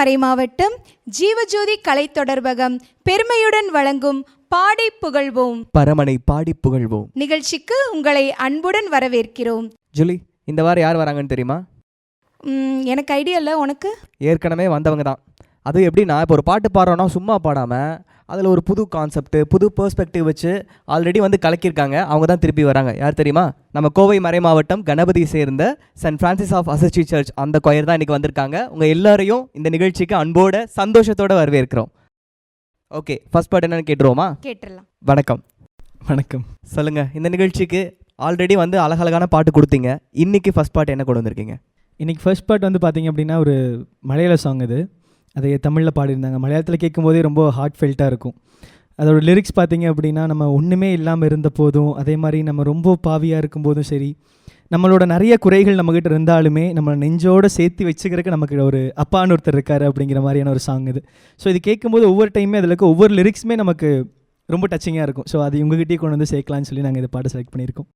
மறைமாவட்டம் ஜீவஜோதி கலை தொடர்பகம் பெருமையுடன் வழங்கும் பாடி புகழ்வோம். பரமனை பாடி புகழ்வோம். நிகழ்ச்சிக்கு உங்களை அன்புடன் வரவேற்கிறோம். ஜூலி இந்த வாரம் யார் வராங்கன்னு தெரியுமா? ம், எனக்கு ஐடியா இல்லை உனக்கு? ஏற்கனவே வந்தவங்க தான். அது எப்படின்னா இப்போ ஒரு பாட்டு பாடுறோன்னா சும்மா பாடாமல் அதில் ஒரு புது கான்செப்ட் புது பெர்ஸ்பெக்டிவ் வச்சு ஆல்ரெடி வந்து கலக்கியிருக்காங்க. அவங்க தான் திருப்பி வராங்க. யார் தெரியுமா? நம்ம கோவை மறை மாவட்டம் கணபதி சேர்ந்த saint Francis of Assisi church அந்த கொயர் தான் இன்றைக்கி வந்திருக்காங்க. உங்கள் எல்லாரையும் இந்த நிகழ்ச்சிக்கு அன்போட சந்தோஷத்தோட வரவேற்கிறோம். ஓகே ஃபர்ஸ்ட் பாட்டு என்னன்னு கேட்டுருவோமா? கேட்டுடலாம். வணக்கம். வணக்கம். சொல்லுங்கள் இந்த நிகழ்ச்சிக்கு ஆல்ரெடி வந்து அழகழகான பாட்டு கொடுத்தீங்க. இன்னைக்கு ஃபர்ஸ்ட் பாட்டு என்ன கொண்டு வந்திருக்கீங்க? இன்னைக்கு ஃபர்ஸ்ட் பார்ட் வந்து பார்த்தீங்க அப்படின்னா ஒரு மலையாள சாங் இது. அதை தமிழில் பாடியிருந்தாங்க. மலையாளத்தில் கேட்கும்போதே ரொம்ப ஹார்ட் ஃபெல்ட்டாக இருக்கும். அதோட லிரிக்ஸ் பார்த்தீங்க அப்படின்னா நம்ம ஒன்றுமே இல்லாமல் இருந்த போதும் அதே மாதிரி நம்ம ரொம்ப பாவியாக இருக்கும்போதும் சரி நம்மளோட நிறைய குறைகள் நம்மக்கிட்ட இருந்தாலுமே நம்ம நெஞ்சோட சேர்த்து வச்சுக்கிறதுக்கு நமக்கு ஒரு அப்பான்னு ஒருத்தர் இருக்காரு அப்படிங்கிற மாதிரியான ஒரு சாங் இது. ஸோ இது கேட்கும்போது ஒவ்வொரு டைமே அதில் இருக்க ஒவ்வொரு லிரிக்ஸுமே நமக்கு ரொம்ப டச்சிங்காக இருக்கும். ஸோ அது உங்ககிட்டயே கொண்டு வந்து சேர்க்கலாம்னு சொல்லி நாங்கள் இந்த பாட்டை செலக்ட் பண்ணியிருக்கோம்.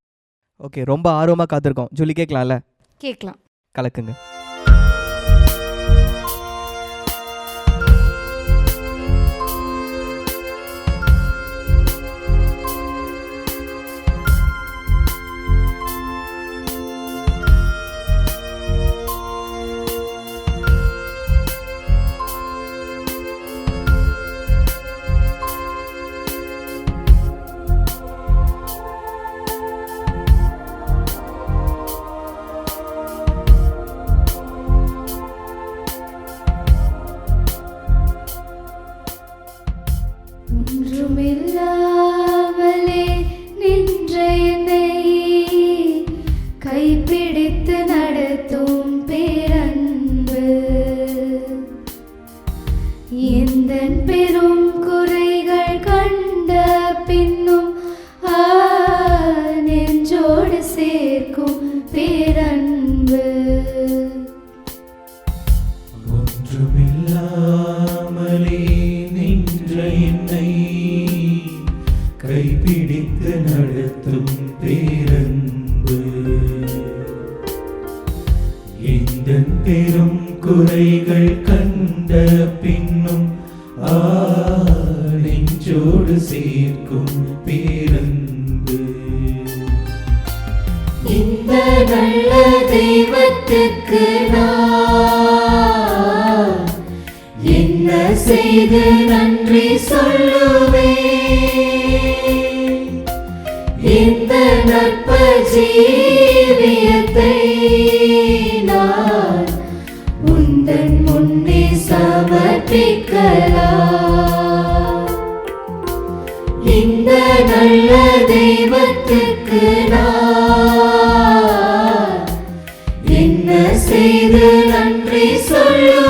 ஓகே ரொம்ப ஆர்வமாக காத்திருக்கோம். ஜூலி கேட்கலாம்ல? கேட்கலாம். கலக்குங்க. பிடித்து நடத்தும் பேரன்பு. எந்த பெரும் குறைகள் கண்ட பின்னும் ஆ சேர்க்கும் பேரன்பு. இந்த நல்ல தெய்வத்துக்கு நான் என்ன செய்து நன்றி சொல்லுவேன்? நன்றி சொல்லுவேன்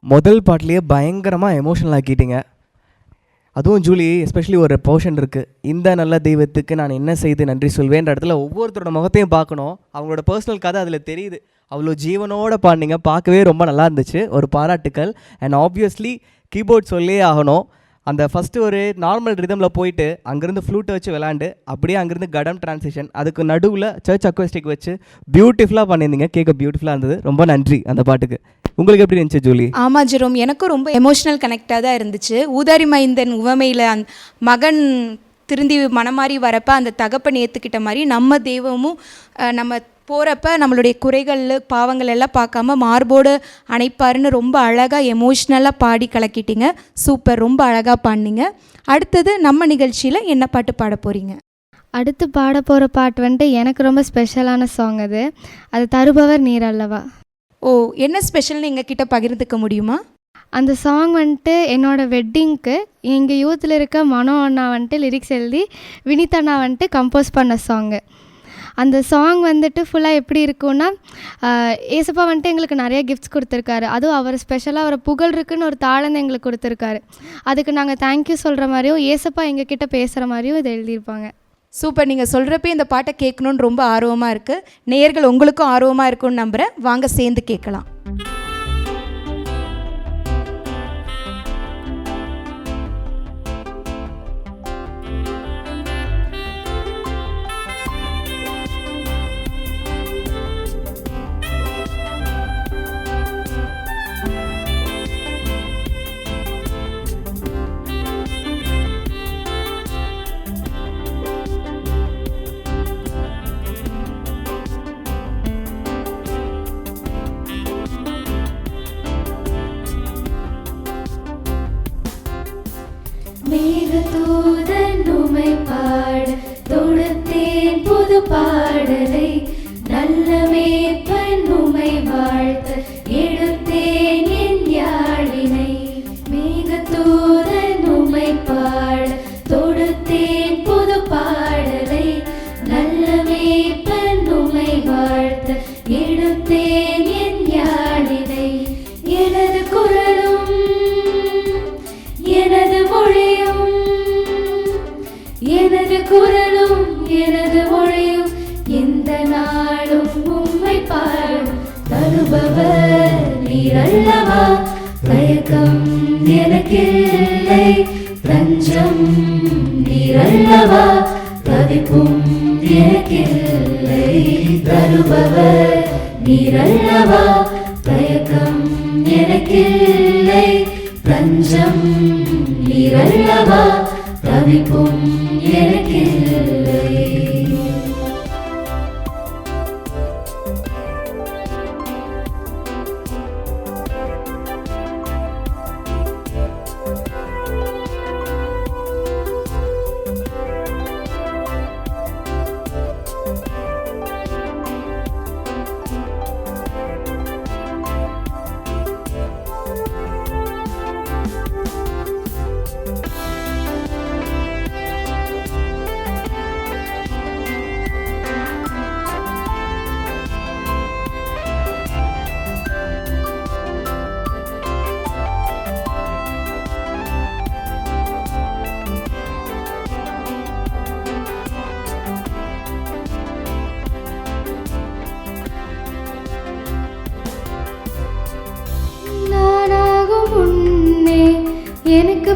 முதல் பாட்டிலேயே பயங்கரமாக எமோஷனல் ஆக்கிட்டீங்க. அதுவும் ஜூலி எஸ்பெஷலி ஒரு போர்ஷன் இருக்குது இந்த நல்ல தெய்வத்துக்கு நான் என்ன செய்து நன்றி சொல்வேன்ற இடத்துல ஒவ்வொருத்தரோட முகத்தையும் பார்க்கணும். அவங்களோட பர்சனல் கதை அதில் தெரியுது. அவ்வளோ ஜீவனோட பாடினீங்க. பார்க்கவே ரொம்ப நல்லா இருந்துச்சு. ஒரு பாராட்டுக்கள். அண்ட் ஆப்வியஸ்லி கீபோர்ட் சொல்லியே ஆகணும். அந்த ஃபஸ்ட்டு ஒரு நார்மல் ரிதமில் போயிட்டு அங்கேருந்து ஃப்ளூட்டை வச்சு விளாண்டு அப்படியே அங்கேருந்து கடம் டிரான்சிஷன் அதுக்கு நடுவில் சர்ச் அக்வஸ்டிக் வச்சு பியூட்டிஃபுல்லாக பண்ணியிருந்தீங்க. கேட்க பியூட்டிஃபுல்லாக இருந்தது. ரொம்ப நன்றி அந்த பாட்டுக்கு. உங்களுக்கு எப்படி இருந்துச்சு ஜூலி? ஆமாம் ஜெரோம். எனக்கும் ரொம்ப எமோஷ்னல் கனெக்டாக தான் இருந்துச்சு. ஊதாரி மைந்தன் உவமையில் அந் மகன் திருந்தி மனமாறி வரப்ப அந்த தகப்பன் ஏற்றுக்கிட்ட மாதிரி நம்ம தெய்வமும் நம்ம போகிறப்ப நம்மளுடைய குறைகள் பாவங்கள் எல்லாம் பார்க்காம மார்போடு அணைப்பாருன்னு ரொம்ப அழகாக எமோஷ்னலாக பாடி கலக்கிட்டீங்க. சூப்பர் ரொம்ப அழகாக பாடினீங்க. அடுத்தது நம்ம நிகழ்ச்சியில் என்ன பாட்டு பாட போகிறீங்க அடுத்து பாட போகிற பாட்டு வந்துட்டு எனக்கு ரொம்ப ஸ்பெஷலான சாங் அது. அது தருபவர் நீர் அல்லவா? ஓ என்ன ஸ்பெஷல்னு எங்கள் கிட்ட பகிர்ந்துக்க முடியுமா? அந்த சாங் வந்துட்டு என்னோட வெட்டிங்க்கு எங்கள் யூத்தில் இருக்க மனோ அண்ணா வந்துட்டு லிரிக்ஸ் எழுதி வினித் அண்ணா வந்துட்டு கம்போஸ் பண்ண சாங்கு அந்த சாங் வந்துட்டு ஃபுல்லாக எப்படி இருக்கும்னா ஏசப்பா வந்துட்டு எங்களுக்கு நிறைய கிஃப்ட்ஸ் கொடுத்துருக்காரு. அதுவும் அவர் ஸ்பெஷலாக அவர் புகழ் இருக்குன்னு ஒரு தாளந்து எங்களுக்கு கொடுத்துருக்காரு. அதுக்கு நாங்கள் தேங்க்யூ சொல்கிற மாதிரியும் ஏசப்பா எங்ககிட்ட பேசுகிற மாதிரியும் இதை எழுதியிருப்பாங்க. சூப்பர் நீங்கள் சொல்கிறப்ப இந்த பாட்டை கேட்கணுன்னு ரொம்ப ஆர்வமாக இருக்குது நேயர்கள் உங்களுக்கும் ஆர்வமாக இருக்கும்னு நம்புகிறேன் வாங்க சேர்ந்து கேட்கலாம்.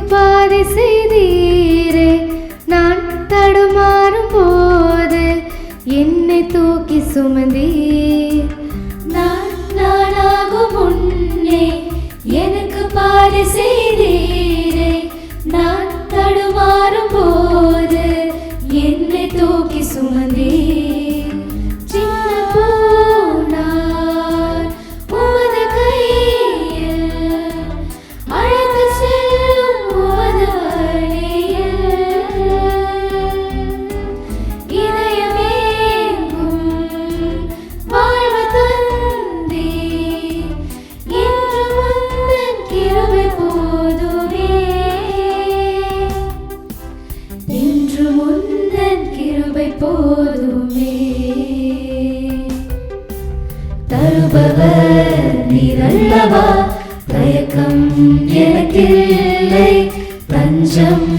எனக்கு பாதை செய்தீரே. நான் தடுமாறும் போது என்னை தூக்கி சுமந்தீர். போதுமே. தருபவர் நீரல்லவா? தயக்கம் எனக்கில்லை. தஞ்சம்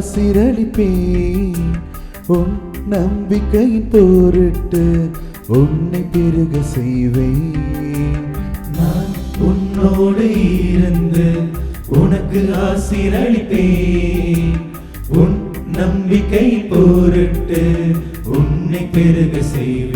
ஆசிரளிப்பேன் உன் நம்பிக்கையின் பொருட்டு உன்னை பெருக செய்வேன். நான் உன்னோடு இருந்து உனக்கு ஆசிரளிப்பேன். உன் நம்பிக்கை பொருட்டு உன்னை பெருக செய்வேன்.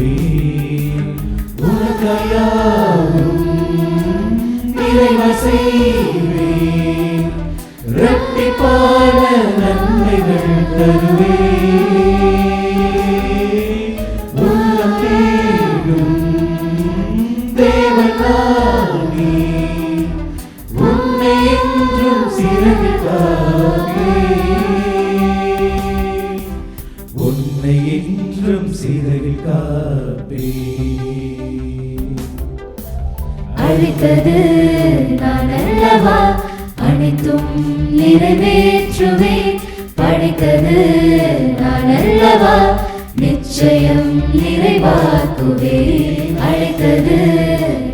நிச்சயம் நிறைவாக்குவேன் அழைத்தது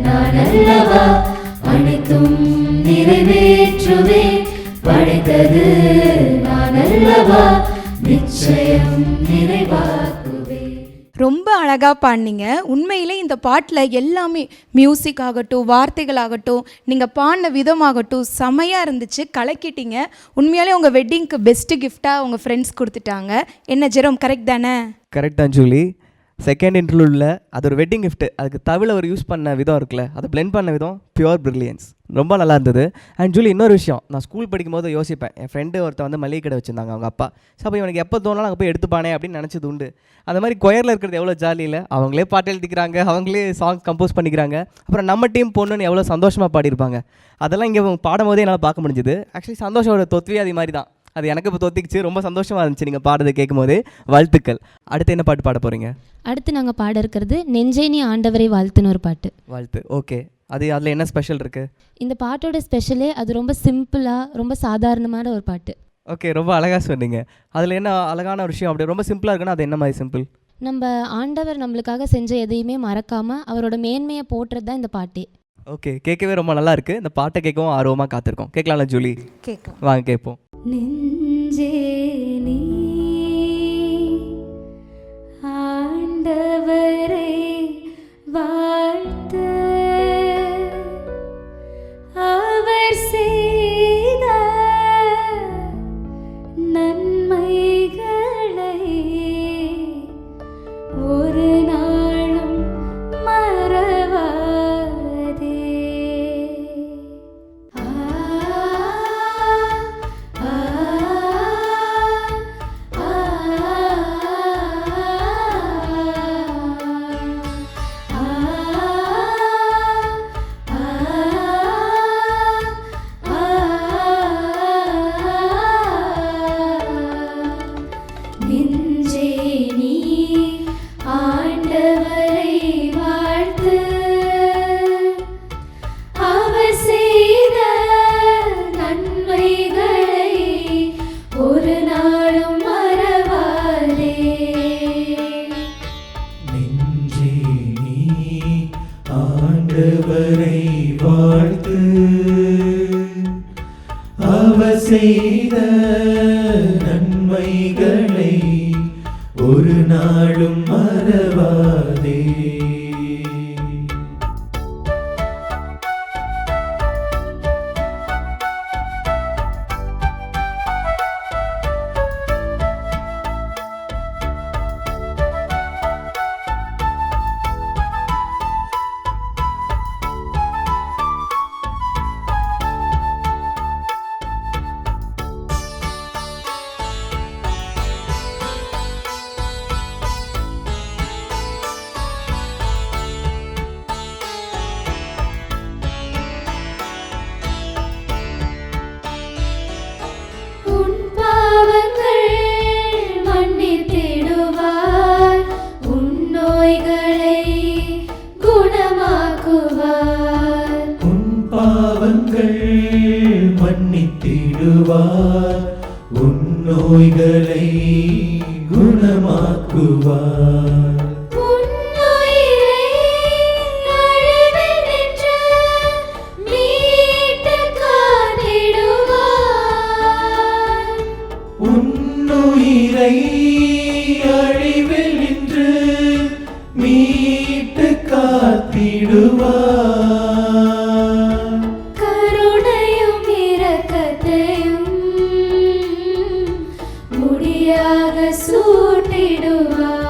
நான் அல்லவா? அனைத்தும் நிறைவேற்றுவேன் படித்தது நான் அல்லவா? நிச்சயம் நிறைவாக்குவேன் ரொம்ப அழகாக பாடினீங்க. உண்மையிலே இந்த பாட்டில் எல்லாமே மியூசிக் ஆகட்டும் வார்த்தைகள் ஆகட்டும் நீங்கள் பாடின விதமாகட்டும் செமையாக இருந்துச்சு. கலக்கிட்டீங்க. உண்மையாலே உங்கள் வெட்டிங்க்கு பெஸ்ட்டு கிஃப்டாக உங்கள் ஃப்ரெண்ட்ஸ் கொடுத்துட்டாங்க. என்ன ஜெரோம் கரெக்ட் தானே? கரெக்ட் தான் ஜூலி. செகண்ட் இன்டர்வியூவில் அது ஒரு வெட்டிங் கிஃப்ட்டு அதுக்கு தவிழ அவர் யூஸ் பண்ண விதம் இருக்குல்ல அதை பிளெண்ட் பண்ண விதம் பியூர் பிரில்லியன்ஸ் ரொம்ப நல்லா இருந்தது. அண்ட் ஜூலி இன்னொரு விஷயம். நான் ஸ்கூல் படிக்கும்போது யோசிப்பேன். என் ஃப்ரெண்டு ஒருத்தர் வந்து மளிகை கடை வச்சிருந்தாங்க அவங்க அப்பா. ஸோ அப்போ இவனுக்கு எப்போ தோணாலும் அங்கே போய் எடுத்துப்பானே அப்படின்னு நினச்சது உண்டு. அந்த மாதிரி கொயரில் இருக்கிறது எவ்வளோ ஜாலி இல்லை அவங்களே பாட்டு எழுதிக்கிறாங்க அவங்களே சாங் கம்போஸ் பண்ணிக்கிறாங்க. அப்புறம் நம்ம டீம் பொண்ணுன்னு எவ்வளோ சந்தோஷமாக பாடியிருப்பாங்க. அதெல்லாம் இங்கே பாடும்போதே என்னால் பார்க்க முடிஞ்சுது. ஆக்சுவலி சந்தோஷம் ஒரு தொத்வி அது மாதிரி தான். அது எனக்கு இப்போ தொத்திக்கிச்சு. ரொம்ப சந்தோஷமாக இருந்துச்சு நீங்கள் பாடுறது கேட்கும்போது. வாழ்த்துக்கள். அடுத்து என்ன பாட்டு பாட போகிறீங்க அடுத்து நாங்கள் பாட இருக்கிறது நெஞ்சே நீ ஆண்டவரை வாழ்த்துன்னு ஒரு பாட்டு. வாழ்த்து. ஓகே. அது அதில் என்ன ஸ்பெஷல் இருக்குது இந்த பாட்டோட ஸ்பெஷலே அது ரொம்ப சிம்பிளாக ரொம்ப சாதாரணமான ஒரு பாட்டு. ஓகே. ரொம்ப அழகாக சொன்னீங்க. அதில் என்ன அழகான ஒரு விஷயம் அப்படி ரொம்ப சிம்பிளாக இருக்குன்னா அது என்ன மாதிரி சிம்பிள்? நம்ம ஆண்டவர் நம்மளுக்காக செஞ்ச எதையுமே மறக்காமல் அவரோட மேன்மையை போட்டுறது தான் இந்த பாட்டே. ஓகே. கேட்கவே ரொம்ப நல்லா இருக்கு. இந்த பாட்டை கேட்கவும் ஆர்வமாக காத்திருக்கோம். கேட்கலாம்ல ஜூலி? கேட்கலாம். வாங்க கேட்போம். நெஞ்சே நீ. ஆண்டவரை வாழ்த்த. அவர் ஆண்டவரை வாழ்த்து. அவர் செய்த பாவங்கள் சூட்டிடுவார்.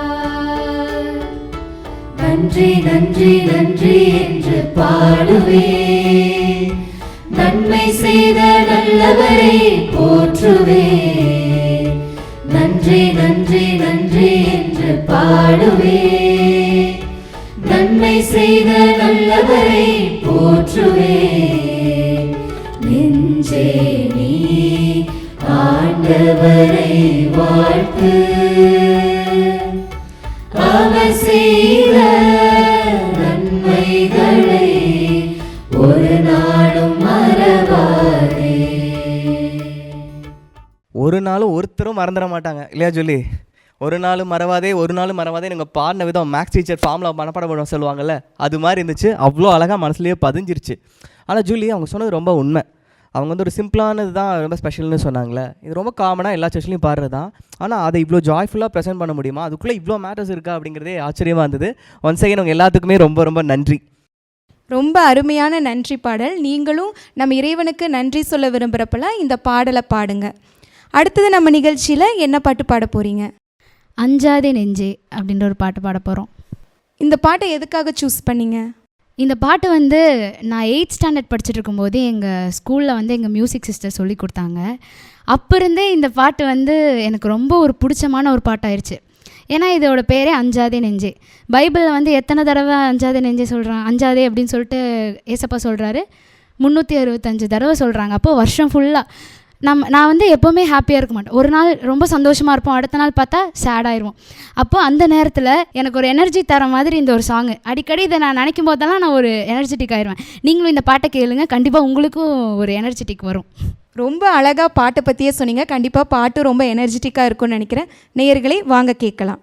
நன்றி நன்றி நன்றி என்று பாடுவே நன்மை செய்த நல்லவரை போற்றுவே மாட்டாங்க. இல்லையா சொல்லி ஒரு நாள் மறவாதே ஒரு நாள் மறவாதே நீங்கள் பாடின விதம் மேக்ஸ் டீச்சர் ஃபார்மில் மனப்பாடம் பண்ணுவோம் சொல்லுவாங்கல்ல அது மாதிரி இருந்துச்சு. அவ்வளோ அழகாக மனசுலேயே பதிஞ்சிருச்சு. ஆனால் ஜூலி அவங்க சொன்னது ரொம்ப உண்மை. அவங்க வந்து ஒரு சிம்பிளானது தான் ரொம்ப ஸ்பெஷல்னு சொன்னாங்களே. இது ரொம்ப காமனாக எல்லா சர்ச்சிலையும் பாடுறது தான். ஆனால் அதை இவ்வளோ ஜாய்ஃபுல்லாக ப்ரெசென்ட் பண்ண முடியுமா? அதுக்குள்ளே இவ்வளோ மேட்டர்ஸ் இருக்கா அப்படிங்கிறதே ஆச்சரியமாக இருந்தது. ஒன்ஸ் அகைன் அவங்க எல்லாத்துக்குமே ரொம்ப ரொம்ப நன்றி. ரொம்ப அருமையான நன்றி பாடல். நீங்களும் நம்ம இறைவனுக்கு நன்றி சொல்ல விரும்புகிறப்பெல்லாம் இந்த பாடலை பாடுங்க. அடுத்தது நம்ம நிகழ்ச்சியில் என்ன பாட்டு பாட போகிறீங்க அஞ்சாதே நெஞ்சே அப்படின்ற ஒரு பாட்டு பாட போகிறோம் இந்த பாட்டை எதுக்காக சூஸ் பண்ணீங்க? இந்த பாட்டு வந்து நான் எயித் ஸ்டாண்டர்ட் படிச்சுட்டு இருக்கும்போது எங்கள் ஸ்கூலில் வந்து எங்கள் மியூசிக் சிஸ்டர் சொல்லி கொடுத்தாங்க. அப்போ இருந்தே இந்த பாட்டு வந்து எனக்கு ரொம்ப ஒரு பிடிச்சமான ஒரு பாட்டாயிருச்சு. ஏன்னா இதோட பேரே அஞ்சாதே நெஞ்சே. பைபிளில் வந்து எத்தனை தடவை அஞ்சாதே நெஞ்சே சொல்கிறான் அஞ்சாதே அப்படின்னு சொல்லிட்டு ஏசப்பா சொல்கிறாரு முந்நூற்றி அறுபத்தஞ்சு தடவை சொல்கிறாங்க அப்போது வருஷம் ஃபுல்லாக நம்ம நான் வந்து எப்போவுமே ஹாப்பியாக இருக்க மாட்டேன். ஒரு நாள் ரொம்ப சந்தோஷமாக இருப்போம் அடுத்த நாள் பார்த்தா சேட் ஆயிடுவோம் அப்போ அந்த நேரத்தில் எனக்கு ஒரு எனர்ஜி தர மாதிரி இந்த ஒரு சாங்கு அடிக்கடி இதை நான் நினைக்கும் போதெல்லாம் நான் ஒரு எனர்ஜெட்டிக் ஆயிடுவேன் நீங்களும் இந்த பாட்டை கேளுங்க. கண்டிப்பாக உங்களுக்கும் ஒரு எனர்ஜெட்டிக் வரும். ரொம்ப அழகாக பாட்டை பற்றியே சொன்னீங்க. கண்டிப்பாக பாட்டு ரொம்ப எனர்ஜெட்டிக்காக இருக்கும்னு நினைக்கிறேன். நேயர்களே வாங்க கேட்கலாம்.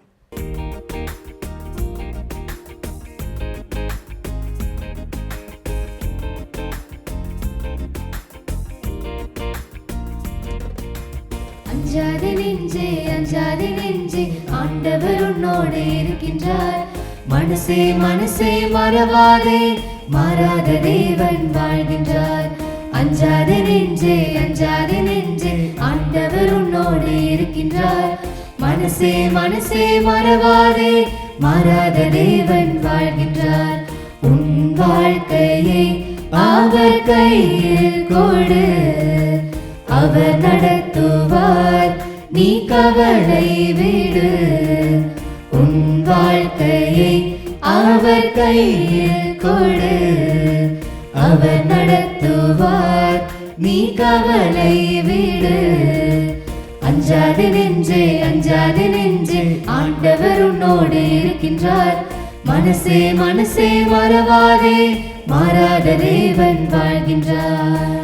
அஞ்சாதே நெஞ்சே அஞ்சாதே நெஞ்சே ஆண்டவர் உன்னோடு இருக்கின்றார். மனசே மனசே மறவாதே மாறாத தேவன் வாழ்கின்றார். அஞ்சாதே நெஞ்சே அஞ்சாதே நெஞ்சே ஆண்டவர் உன்னோடு இருக்கின்றார். மனசே மனசே மறவாதே மாறாத தேவன் வாழ்கின்றார். உன் வாழ்க்கையை அவர் கையில் கொடு. அவர் நடத்துவார் நீ கவலை விடு. உன் வாழ்க்கையை அவர் கையில் கொடு. அவர் நடத்துவார் நீ கவலை விடு. அஞ்சாது நெஞ்சே அஞ்சாது நெஞ்சே ஆண்டவர் உன்னோடு இருக்கின்றார். மனசே மனசே மறவாதே மாறாத தேவன் வாழ்கின்றார்.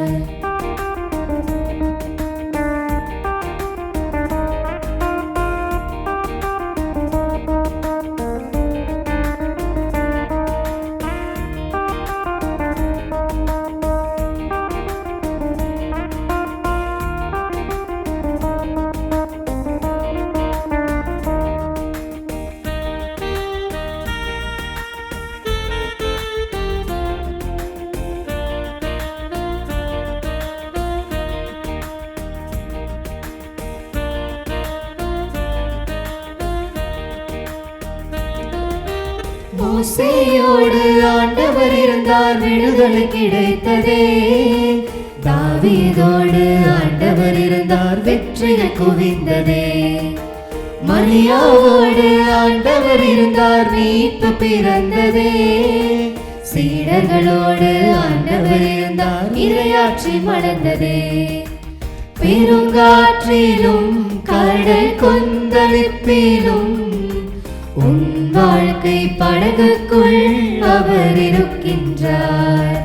ஆண்டவர் இருந்தார் விடுதலை கிடைத்ததே. தாவீதோடு ஆண்டவர் இருந்தார் வெற்றியை குவிந்ததே. மரியாவோடு ஆண்டவர் இருந்தார் மீட்பு பிறந்ததே. சீடர்களோடு ஆண்டவர் இருந்தார் இரையாற்றி மலர்ந்ததே. பெருங்காற்றிலும் கடல் கொந்தளிப்பிலும் உன் வாழ்க்கை படகுக்குள் அவர் இருக்கின்றார்.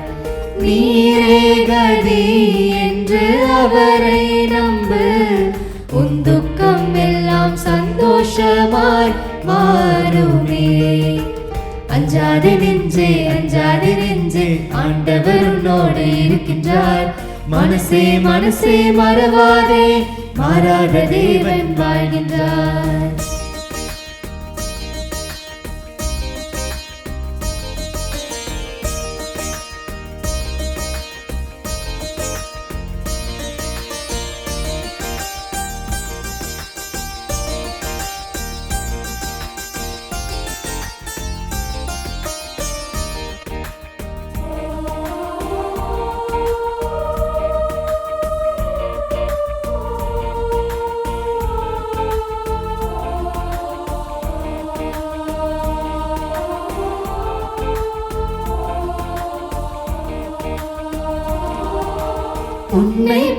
நீரே கதி என்று அவரை நம்பு. உன் துக்கம் எல்லாம் சந்தோஷமாய் மாறுமே. அஞ்சாதே நெஞ்சே அஞ்சாதே நெஞ்சே ஆண்டவர் உன்னோடு இருக்கின்றார். மனசே மனசே மறவாதே மாறாத தேவன் வாழ்கின்றார்.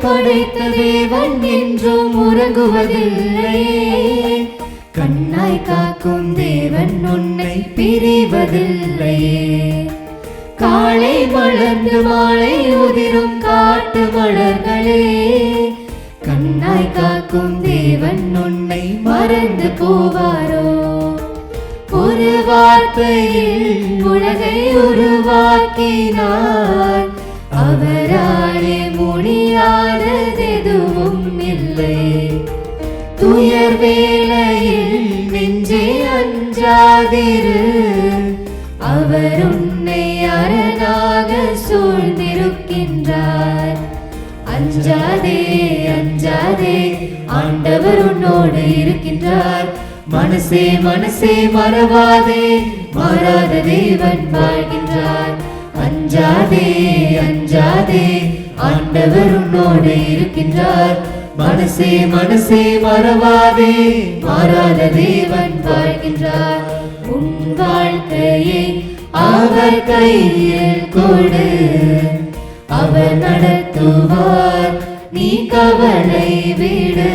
படைத்த தேவன் என்றும் உறங்குவதில்லை. கண்ணாய் காக்கும் தேவன் உன்னை பிரிவதில்லையே காலை மலர்ந்து மாலை உதிரும் காட்டு மலர்களே கண்ணாய் காக்கும் தேவன் உன்னை மறந்து போவாரோ? ஒரு வார்த்தையில் உலகை உருவாக்கினார். அவராலே முடியாததெதுவும் இல்லை. துயர் வேளையில் நெஞ்சே அஞ்சாதிரு. அவர் உன்னை அரணாக சூழ்ந்திருக்கின்றார். அஞ்சாதே அஞ்சாதே ஆண்டவர் உன்னோடு இருக்கின்றார். மனசே மனசே மறவாதே மாறாத தேவன் வாழ்கின்றார். அஞ்சாதே அஞ்சாதே. ஆண்டவர் உன்னோடு இருக்கின்றார். மனசே மனசே மறவாதே. மாறாத தேவன் வாழ்கின்றார். உன் வாழ்க்கையை அவர் கையில் கொடு. அவர் நடத்துவார் நீ கவலை விடு.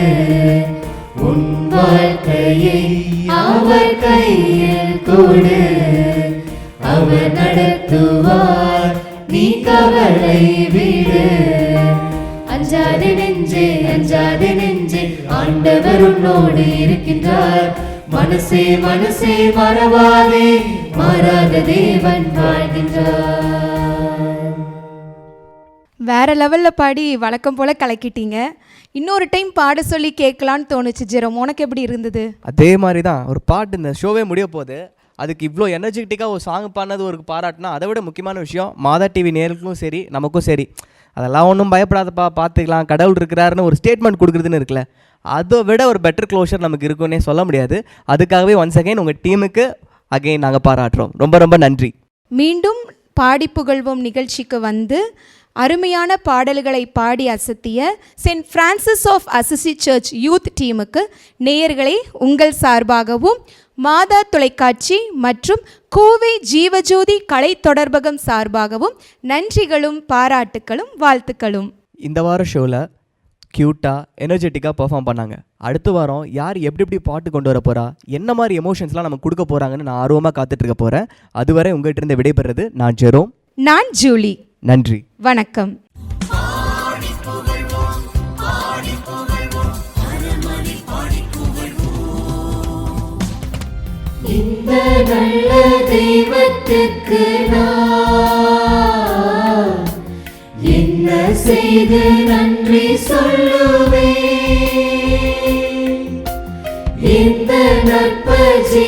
உன் வாழ்க்கையை அவர் கையில் கொடு. அவர் நடத்துவார். நீ கவலை விடு. அஞ்சாதே நெஞ்சே அஞ்சாதே நெஞ்சே ஆண்டவர் உன்னோடு இருக்கின்றார். மனசே மனசே மறவாதே மாறாத தேவன் வாழ்கின்றார். வேற லெவலில் பாடி வழக்கம் போல் கலக்கிட்டீங்க. இன்னொரு டைம் பாட சொல்லி கேட்கலான்னு தோணுச்சு ஜெரம். உனக்கு எப்படி இருந்தது? அதே மாதிரி தான் ஒரு பாட்டு இந்த ஷோவே முடிய போகுது. அதுக்கு இவ்வளோ எனர்ஜெட்டிக்காக ஒரு சாங் பண்ணது ஒரு பாராட்டினா அதை விட முக்கியமான விஷயம் மாதா டிவி நேருக்கும் சரி நமக்கும் சரி. அதெல்லாம் ஒன்றும் பயப்படாதப்பா பார்த்துக்கலாம். கடவுள் இருக்கிறாருன்னு ஒரு ஸ்டேட்மெண்ட் கொடுக்குறதுன்னு இருக்குல்ல அதை விட ஒரு பெட்டர் க்ளோஷர் நமக்கு இருக்குன்னே சொல்ல முடியாது. அதுக்காகவே ஒன்ஸ் அகைன் உங்கள் டீமுக்கு அகைன் நாங்கள் பாராட்டுறோம். ரொம்ப ரொம்ப நன்றி. மீண்டும் பாடி புகழ்வோம் நிகழ்ச்சிக்கு வந்து அருமையான பாடல்களை பாடி அசத்திய saint Francis of Assisi church youth டீமுக்கு நேயர்களை உங்கள் சார்பாகவும் மாதா தொலைக்காட்சி மற்றும் கோவை ஜீவஜோதி கலை தொடர்பகம் சார்பாகவும் நன்றிகளும் பாராட்டுக்களும் வாழ்த்துக்களும். இந்த வார ஷோவில் க்யூட்டாக எனர்ஜெட்டிக்காக பெர்ஃபார்ம் பண்ணாங்க. அடுத்த வாரம் யார் எப்படி எப்படி பாட்டு கொண்டு வர போகிறா என்ன மாதிரி எமோஷன்ஸ்லாம் நமக்கு கொடுக்க போகிறாங்கன்னு நான் ஆர்வமாக காத்துட்ருக்க போகிறேன் அதுவரை உங்கள்கிட்ட இருந்து விடைபெறுறது நான் ஜெரோம். நான் ஜூலி. நன்றி. வணக்கம். தெய்வத்துக்கு நான் என்ன செய்து நன்றி சொல்லுவே இந்த நற்ப ஜீ